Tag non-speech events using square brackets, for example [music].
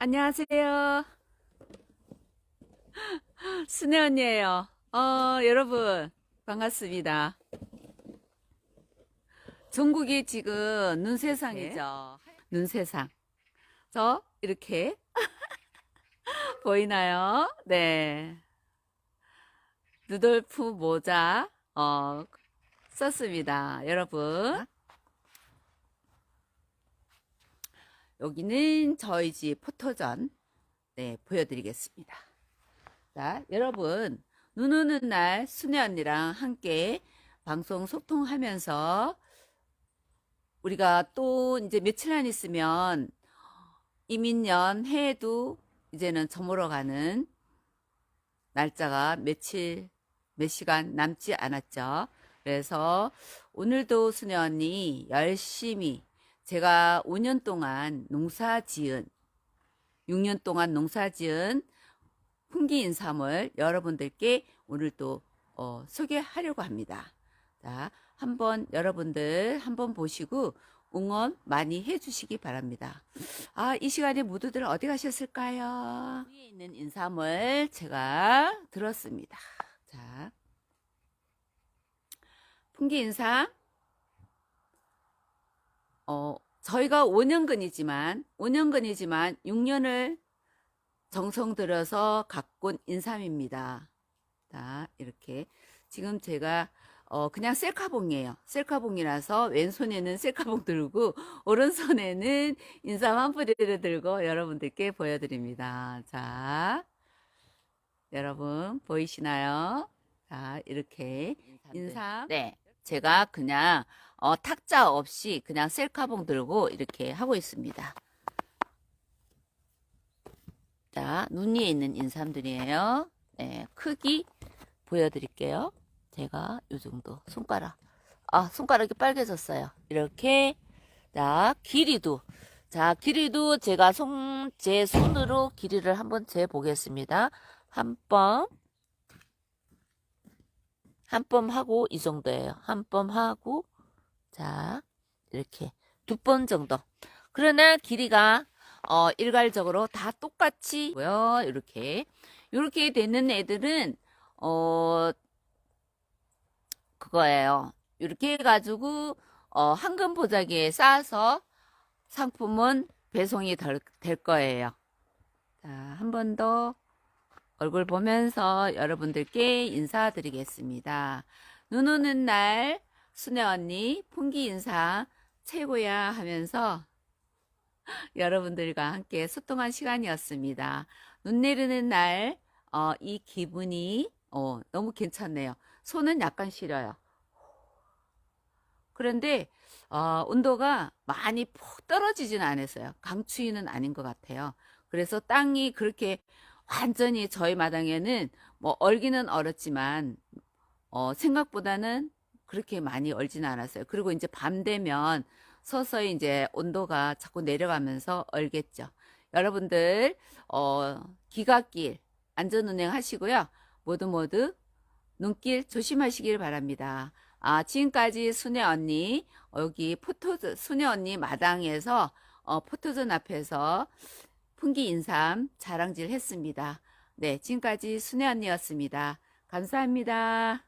안녕하세요. 순혜 언니예요. 어, 여러분 반갑습니다. 전국이 지금 눈 세상이죠. 눈세상. 저 이렇게 [laughs] 보이나요? 네. 루돌프 모자 어, 썼습니다. 여러분. 여기는 저희 집 포토전 네, 보여드리겠습니다. 자, 여러분 눈 오는 날 순혜 언니랑 함께 방송 소통하면서 우리가 또 이제 며칠 안 있으면 이민년 해에도 이제는 저물어 가는 날짜가 며칠 몇 시간 남지 않았죠. 그래서 오늘도 순혜 언니 열심히 제가 5년 동안 농사 지은 6년 동안 농사 지은 풍기 인삼을 여러분들께 오늘 또 어, 소개하려고 합니다. 자, 한번 여러분들 한번 보시고 응원 많이 해주시기 바랍니다. 아, 이 시간에 모두들 어디 가셨을까요? 위에 있는 인삼을 제가 들었습니다. 자, 풍기 인삼 어, 저희가 5년근이지만, 5년근이지만 6년을 정성 들여서 가꾼 인삼입니다. 자, 이렇게. 지금 제가, 어, 그냥 셀카봉이에요. 셀카봉이라서 왼손에는 셀카봉 들고, [laughs] 오른손에는 인삼 한 뿌리를 들고 여러분들께 보여드립니다. 자, 여러분, 보이시나요? 자, 이렇게. 인삼. 네. 제가 그냥 어, 탁자 없이 그냥 셀카봉 들고 이렇게 하고 있습니다. 자, 눈 위에 있는 인삼들이에요. 네, 크기 보여드릴게요. 제가 요 정도 손가락. 아, 손가락이 빨개졌어요. 이렇게. 자, 길이도. 자, 길이도 제가 손, 제 손으로 길이를 한번 재 보겠습니다. 한 번. 한 번 하고 이 정도예요. 한 번 하고 자 이렇게 두 번 정도. 그러나 길이가 어, 일괄적으로 다 똑같이 고요. 이렇게 이렇게 되는 애들은 어 그거예요. 이렇게 해가지고 어, 황금 보자기에 싸서 상품은 배송이 될, 될 거예요. 자, 한 번 더 얼굴 보면서 여러분들께 인사드리겠습니다. 눈 오는 날 순혜 언니 풍기 인사 최고야 하면서 [laughs] 여러분들과 함께 소통한 시간이었습니다. 눈 내리는 날, 어, 이 기분이, 어, 너무 괜찮네요. 손은 약간 시려요. 그런데, 어, 온도가 많이 푹 떨어지진 않았어요. 강추위는 아닌 것 같아요. 그래서 땅이 그렇게 완전히 저희 마당에는 뭐 얼기는 얼었지만, 어, 생각보다는 그렇게 많이 얼지는 않았어요. 그리고 이제 밤 되면 서서히 이제 온도가 자꾸 내려가면서 얼겠죠. 여러분들, 어, 기갓길 안전운행 하시고요. 모두 모두 눈길 조심하시길 바랍니다. 아, 지금까지 순혜 언니, 여기 포토즈, 순혜 언니 마당에서, 어, 포토존 앞에서 풍기 인삼 자랑질 했습니다. 네, 지금까지 순혜 언니였습니다. 감사합니다.